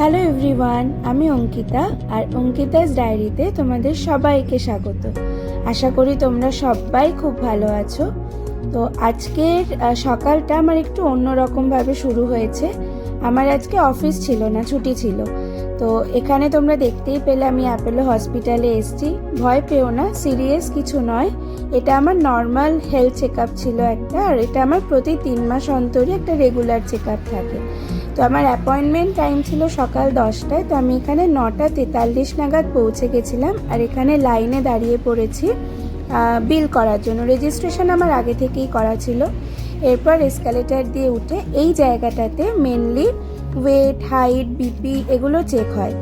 Hello everyone আমি অঙ্কিতা আর অঙ্কিতাস ডায়েরিতে তোমাদের সবাইকে স্বাগত। আশা করি তোমরা সবাই খুব ভালো আছো। তো আজকের সকালটা আমার একটু অন্যরকমভাবে শুরু হয়েছে। আমার আজকে অফিস ছিল না, ছুটি ছিল। তো এখানে তোমরা দেখতেই পেলে আমি অ্যাপেলো হসপিটালে এসেছি। ভয় পেও না, সিরিয়াস কিছু নয়। এটা আমার নর্মাল হেলথ চেক ছিল একটা, আর এটা আমার প্রতি তিন মাস অন্তরই একটা রেগুলার চেক থাকে। তো আমার অ্যাপয়েন্টমেন্ট টাইম ছিল সকাল দশটায়, তো আমি এখানে নটা তেতাল্লিশ নাগাদ পৌঁছে গেছিলাম আর এখানে লাইনে দাঁড়িয়ে পড়েছি বিল করার জন্য। রেজিস্ট্রেশন আমার আগে থেকেই করা ছিল। এরপর এসকালেটার দিয়ে উঠে এই জায়গাটাতে মেনলি ওয়েট হাইট বিপি এগুলো চেক হয়।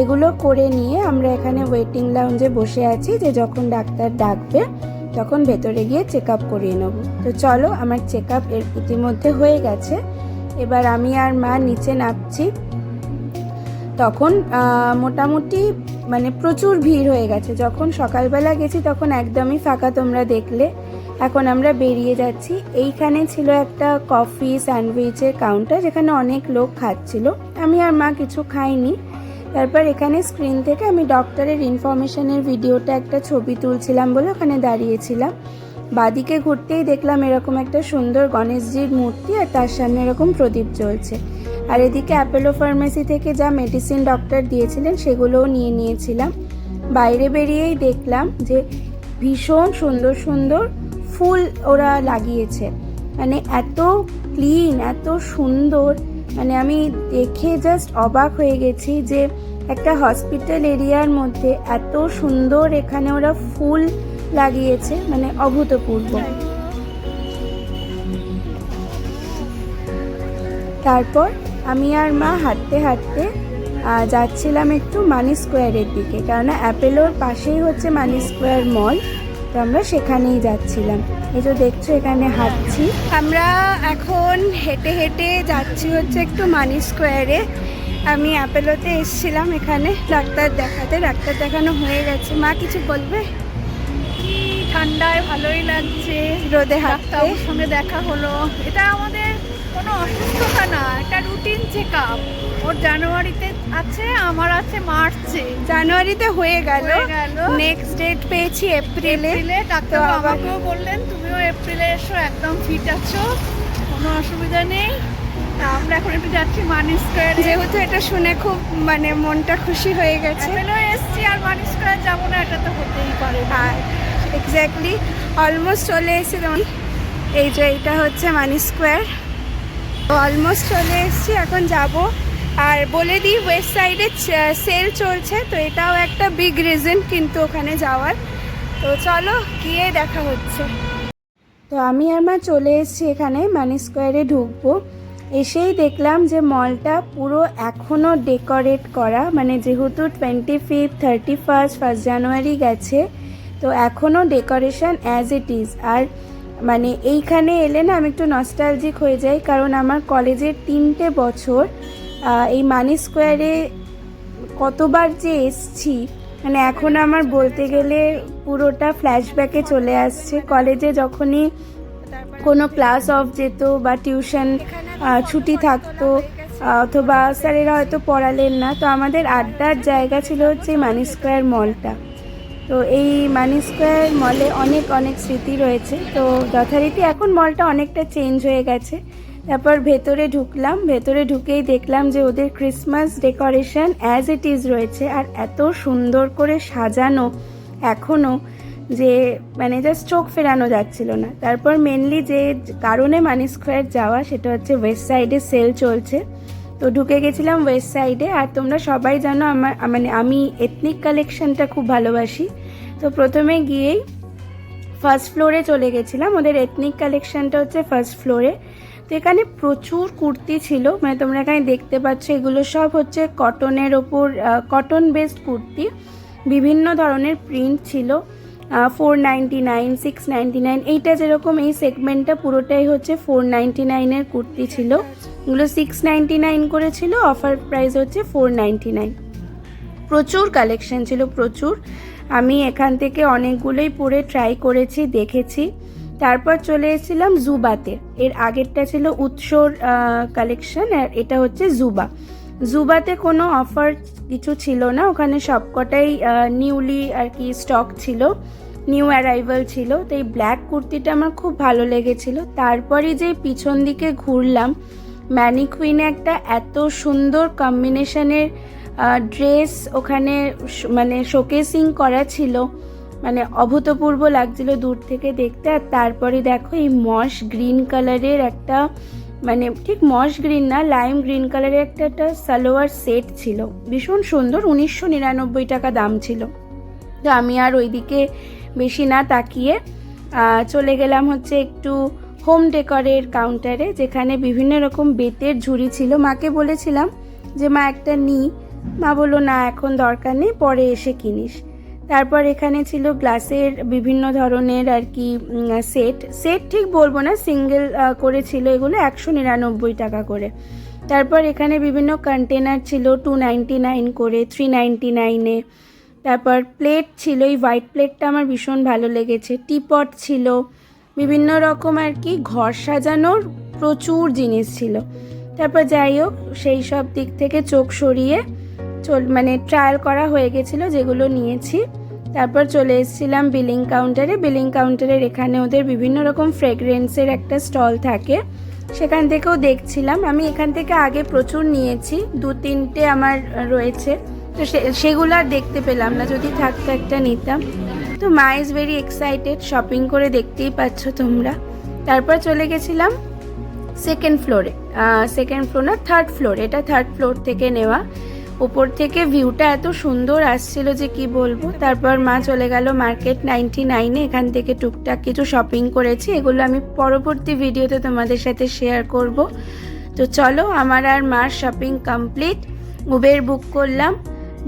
এগুলো করে নিয়ে আমরা এখানে ওয়েটিং লাউঞ্জে বসে আছি যে যখন ডাক্তার ডাকবে, তখন ভেতরে গিয়ে চেক আপ করিয়ে নেব। তো চলো, আমার চেক আপ এর ইতিমধ্যে হয়ে গেছে। এবার আমি আর মা নিচে নামছি। তখন মোটামুটি মানে প্রচুর ভিড় হয়ে গেছে। যখন সকালবেলা গেছি তখন একদমই ফাঁকা তোমরা দেখলে। এখন আমরা বেরিয়ে যাচ্ছি। এইখানে ছিল একটা কফি স্যান্ডউইচের কাউন্টার যেখানে অনেক লোক খাচ্ছিল। আমি আর মা কিছু খাইনি। তারপর এখানে স্ক্রিন থেকে আমি ডক্টরের ইনফরমেশনের ভিডিওটা একটা ছবি তুলছিলাম বলে ওখানে দাঁড়িয়েছিলাম। বাদিকে ঘুরতেই দেখলাম এরকম একটা সুন্দর গণেশজির মূর্তি আর তার সামনে এরকম প্রদীপ জ্বলছে। আর এদিকে অ্যাপেলো ফার্মেসি থেকে যা মেডিসিন ডক্টর দিয়েছিলেন সেগুলোও নিয়ে নিয়েছিলাম। বাইরে বেরিয়েই দেখলাম যে ভীষণ সুন্দর সুন্দর ফুল ওরা লাগিয়েছে। মানে এত ক্লিন এত সুন্দর। মানে আমি দেখে জাস্ট অবাক হয়ে গেছি যে একটা হসপিটাল এরিয়ার মধ্যে এত সুন্দর এখানে ওরা ফুল লাগিয়েছে মানে অভূতপূর্ব। তারপর আমি আর মা হাঁটতে হাঁটতে যাচ্ছিলাম একটু মানি স্কোয়ারের দিকে, কেননা অ্যাপেলোর পাশেই হচ্ছে মানি স্কোয়ার মল, তো আমরা সেখানেই যাচ্ছিলাম। এই যে দেখছ, এখানে হাঁটছি। আমরা এখন হেঁটে হেঁটে যাচ্ছি হচ্ছে একটু মানি স্কোয়ারে। আমি অ্যাপেলোতে এসেছিলাম এখানে, ডাক্তার দেখাতে, ডাক্তার দেখানো হয়ে গেছে। মা কিছু বলবে? ঠান্ডায় ভালোই লাগছে। রোদে ডাক্তারবাবুর সঙ্গে দেখা হলো। এটা আমাদের কোনো অসুস্থতা না এটা রুটিন চেক আপ ওর জানুয়ারিতে আছে আমার আছে মার্চে। জানুয়ারিতে হয়ে গেল। নেক্সট ডেট পেয়েছি এপ্রিলে। ডাক্তার আমাকেও বললেন তুমিও এপ্রিলে এসো একদম ফিট আছো কোনো অসুবিধা নেই। আমরা এখন একটু যাচ্ছি মানি স্কোয়ারে। যেহেতু এটা শুনে খুব মানে মনটা খুশি হয়ে গেছে। এসছি আর মানি স্কোয়ার যাব না এটা তো হতেই পারে। আর এক্স্যাক্টলি অলমোস্ট চলে এসেছি তোমার। এই যে এইটা হচ্ছে মানি স্কোয়ার। অলমোস্ট চলে এসেছি, এখন যাব। আর বলে দিই ওয়েস্ট সাইডে সেল চলছে, তো এটাও একটা বিগ রিজন কিন্তু ওখানে যাওয়ার। তো চলো, গিয়ে দেখা হচ্ছে। তো আমি মা চলে এসেছি এখানে, মানি স্কোয়ারে ঢুকবো। এসেই দেখলাম যে মলটা পুরো এখনও ডেকোরেট করা। মানে যেহেতু twenty fifth thirty first first January গেছে তো এখনও ডেকোরেশন অ্যাজ ইট ইজ আর মানে এইখানে এলে না আমি একটু নস্টালজিক হয়ে যাই, কারণ আমার কলেজের তিনটে বছর এই মানি স্কোয়ারে কতবার যে এসছি মানে এখন আমার বলতে গেলে পুরোটা ফ্ল্যাশব্যাকে চলে আসছে। কলেজে যখনই কোনো ক্লাস অফ যেত বা টিউশন ছুটি থাকতো অথবা স্যারেরা হয়তো পড়ালেন না, তো আমাদের আড্ডার জায়গা ছিল হচ্ছে মানি স্কোয়ার মলটা। তো এই মানি স্কোয়ার মলে অনেক অনেক স্মৃতি রয়েছে। তো যথারীতি এখন মলটা অনেকটা চেঞ্জ হয়ে গেছে। তারপর ভেতরে ঢুকলাম। ভেতরে ঢুকেই দেখলাম যে ওদের Christmas decoration as it is রয়েছে। আর এত সুন্দর করে সাজানো এখনও যে মানে জাস্ট চোখ ফেরানো যাচ্ছিল না। তারপর মেনলি যে কারণে মানি স্কোয়ার যাওয়া, সেটা হচ্ছে ওয়েস্ট সাইডে সেল চলছে। তো ঢুকে গেছিলাম ওয়েস্ট সাইডে আর তোমরা সবাই জানো আমার মানে আমি এথনিক কালেকশনটা খুব ভালোবাসি। তো প্রথমে গিয়েই ফার্স্ট ফ্লোরে চলে গেছিলাম। ওদের এথনিক কালেকশনটা হচ্ছে ফার্স্ট ফ্লোরে তো এখানে প্রচুর কুর্তি ছিল। মানে তোমরা এখানে দেখতে পাচ্ছ, এগুলো সব হচ্ছে কটনের ওপর কটন বেসড কুর্তি। বিভিন্ন ধরনের প্রিন্ট ছিল। Four ninety nine six nine এইটা যেরকম এই সেগমেন্টটা পুরোটাই হচ্ছে ফোর নাইনটি নাইনের কুর্তি ছিল। এগুলো সিক্স নাইনটি নাইন করে ছিল অফার প্রাইস হচ্ছে ফোর নাইনটি নাইন প্রচুর কালেকশন ছিল, প্রচুর। আমি এখান থেকে অনেকগুলোই পরে ট্রাই করেছি, দেখেছি। তারপর চলে এসেছিলাম জুবাতে এর আগেরটা ছিল উৎসর কালেকশন আর এটা হচ্ছে জুবা জুবাতে কোনো অফার কিছু ছিল না, ওখানে সবকটাই নিউলি আর কি স্টক ছিল নিউ অ্যারাইভাল ছিল। তো এই ব্ল্যাক কুর্তিটা আমার খুব ভালো লেগেছিল। তারপরে যে পিছন দিকে ঘুরলাম ম্যানিকুইনে একটা এত সুন্দর কম্বিনেশনের ড্রেস ওখানে মানে শোকেসিং করা ছিল। মানে অভূতপূর্ব লাগছিল দূর থেকে দেখতে। আর তারপরে দেখো এই মশ গ্রিন কালারের একটা মানে ঠিক মশ গ্রিন না লাইম গ্রিন কালারের একটা একটা সালোয়ার সেট ছিল। ভীষণ সুন্দর, উনিশশো নিরানব্বই টাকা দাম ছিল। তো আমি আর ওইদিকে বেশি না তাকিয়ে চলে গেলাম হচ্ছে একটু হোম ডেকরের কাউন্টারে, যেখানে বিভিন্ন রকম বেতের ঝুড়ি ছিল। মাকে বলেছিলাম যে, মা, একটা নিই মা বলল, না, এখন দরকার নেই, পরে এসে কিনিস। তারপর এখানে ছিল গ্লাসের বিভিন্ন ধরনের আর কি সেট। সেট ঠিক বলব না, সিঙ্গেল করেছিল এগুলো একশো নিরানব্বই টাকা করে। তারপর এখানে বিভিন্ন কন্টেনার ছিল, টু নাইনটি নাইন করে, থ্রি নাইনটি নাইনে তারপর প্লেট ছিল, এই হোয়াইট প্লেটটা আমার ভীষণ ভালো লেগেছে। টিপট ছিল বিভিন্ন রকম আর কি, ঘর সাজানোর প্রচুর জিনিস ছিল। তারপর যাই হোক, সেই সব দিক থেকে চোখ সরিয়ে চল মানে ট্রায়াল করা হয়ে গেছিল যেগুলো নিয়েছি। তারপর চলে এসেছিলাম বিলিং কাউন্টারে বিলিং কাউন্টারের এখানে ওদের বিভিন্ন রকম ফ্রেগরেন্সের একটা স্টল থাকে। সেখান থেকেও দেখছিলাম। আমি এখান থেকে আগে প্রচুর নিয়েছি, দু তিনটে আমার রয়েছে। তো সেগুলো আর দেখতে পেলাম না। যদি থাকতো একটা নিতাম। তো মা ইজ ভেরি এক্সাইটেড শপিং করে দেখতেই পাচ্ছ তোমরা। তারপর চলে গেছিলাম সেকেন্ড ফ্লোরে সেকেন্ড ফ্লোর না থার্ড ফ্লোর এটা থার্ড ফ্লোর থেকে নেওয়া। উপর থেকে ভিউটা এত সুন্দর আসছিল যে কি বলব। তারপর মা চলে গেল মার্কেট নাইনটি নাইনে এখান থেকে টুকটাক কিছু শপিং করেছি। এগুলো আমি পরবর্তী ভিডিওতে তোমাদের সাথে শেয়ার করব। তো চলো, আমার আর মার শপিং কমপ্লিট উবের বুক করলাম।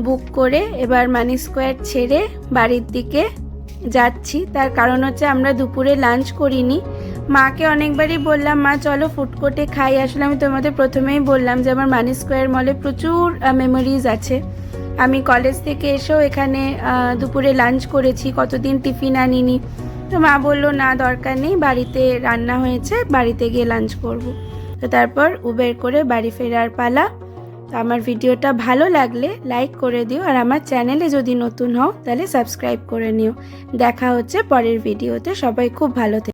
বুক করে এবার মানি স্কোয়ার ছেড়ে বাড়ির দিকে যাচ্ছি। তার কারণ হচ্ছে আমরা দুপুরে লাঞ্চ করিনি। মাকে অনেকবারই বললাম, মা, চলো ফুড কোর্টে খাই। আসলে আমি তোমাদের প্রথমেই বললাম যে আমার মানি স্কোয়ার মলে প্রচুর মেমোরিজ আছে। আমি কলেজ থেকে এসেও এখানে দুপুরে লাঞ্চ করেছি, কতদিন টিফিন আনিনি। তো মা বলল, না, দরকার নেই, বাড়িতে রান্না হয়েছে, বাড়িতে গিয়ে লাঞ্চ করব। তো তারপর উবের করে বাড়ি ফেরার পালা। তো আমার ভিডিওটা ভালো লাগলে লাইক করে দিও আর আমার চ্যানেলে যদি নতুন হও তাহলে সাবস্ক্রাইব করে নিও। দেখা হচ্ছে পরের ভিডিওতে। সবাই খুব ভালো